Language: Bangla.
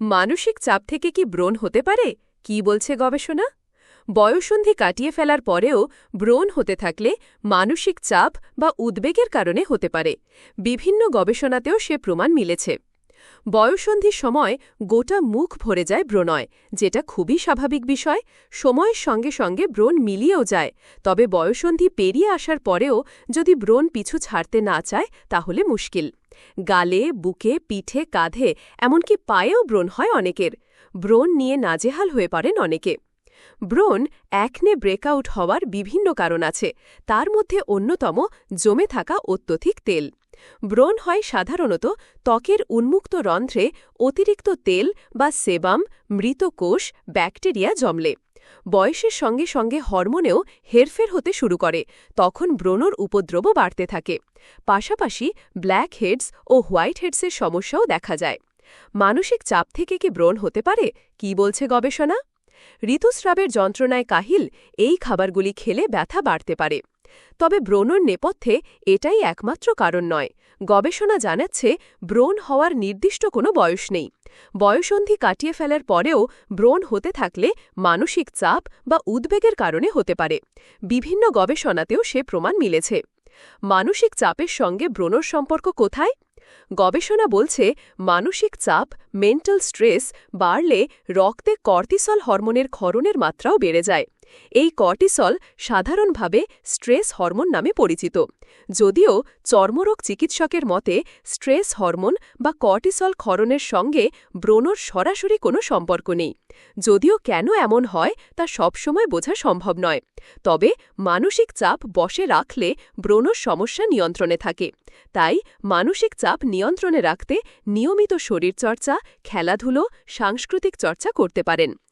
মানসিক চাপ থেকে কি ব্রণ হতে পারে? কি বলছে গবেষণা? বয়সন্ধি কাটিয়ে ফেলার পরেও ব্রণ হতে থাকলে মানসিক চাপ বা উদ্বেগের কারণে হতে পারে। বিভিন্ন গবেষণাতেও সে প্রমাণ মিলেছে। বয়সন্ধির সময় গোটা মুখ ভরে যায় ব্রণয়, যেটা খুবই স্বাভাবিক বিষয়। সময়ের সঙ্গে সঙ্গে ব্রণ মিলিয়েও যায়। তবে বয়সন্ধি পেরিয়ে আসার পরেও যদি ব্রণ পিছু ছাড়তে না চায়, তাহলে মুশকিল। গালে, বুকে, পিঠে, কাঁধে, এমনকি পায়েও ব্রণ হয় অনেকের। ব্রণ নিয়ে নাজেহাল হয়ে পারেন অনেকে। ব্রণ একনে ব্রেকআউট হওয়ার বিভিন্ন কারণ আছে। তার মধ্যে অন্যতম জমে থাকা অত্যধিক তেল। ব্রণ হয় সাধারণত ত্বকের উন্মুক্ত রন্ধ্রে অতিরিক্ত তেল বা সেবাম মৃত কোষ ব্যাকটেরিয়া জমলে। বয়সের সঙ্গে সঙ্গে হরমোনেও হেরফের হতে শুরু করে, তখন ব্রণর উপদ্রবও বাড়তে থাকে। পাশাপাশি ব্ল্যাক হেডস ও হোয়াইট হেডসের সমস্যাও দেখা যায়। মানসিক চাপ থেকে কি ব্রণ হতে পারে, কি বলছে গবেষণা? ঋতুস্রাবের যন্ত্রণায় কাহিল এই খাবারগুলি খেলে ব্যথা বাড়তে পারে। তবে ব্রণর নেপথ্যে এটাই একমাত্র কারণ নয়। গবেষণা জানাচ্ছে, ব্রণ হওয়ার নির্দিষ্ট কোনো বয়স নেই। বয়সন্ধি কাটিয়ে ফেলার পরেও ব্রণ হতে থাকলে মানসিক চাপ বা উদ্বেগের কারণে হতে পারে। বিভিন্ন গবেষণাতেও সে প্রমাণ মিলেছে। মানসিক চাপের সঙ্গে ব্রণর সম্পর্ক কোথায়? গবেষণা বলছে, মানসিক চাপ, মেন্টাল স্ট্রেস বাড়লে রক্তে কর্তিসল হরমোনের ক্ষরণের মাত্রাও বেড়ে যায়। এই কর্টিসল সাধারণভাবে স্ট্রেস হরমোন নামে পরিচিত। যদিও চর্মরোগ চিকিৎসকের মতে, স্ট্রেস হরমোন বা কর্টিসল ক্ষরণের সঙ্গে ব্রণর সরাসরি কোনো সম্পর্ক নেই। যদিও কেন এমন হয়, তা সবসময় বোঝা সম্ভব নয়। তবে মানসিক চাপ বসে রাখলে ব্রণর সমস্যা নিয়ন্ত্রণে থাকে। তাই মানসিক চাপ নিয়ন্ত্রণে রাখতে নিয়মিত শরীরচর্চা, খেলাধুলো, সাংস্কৃতিক চর্চা করতে পারেন।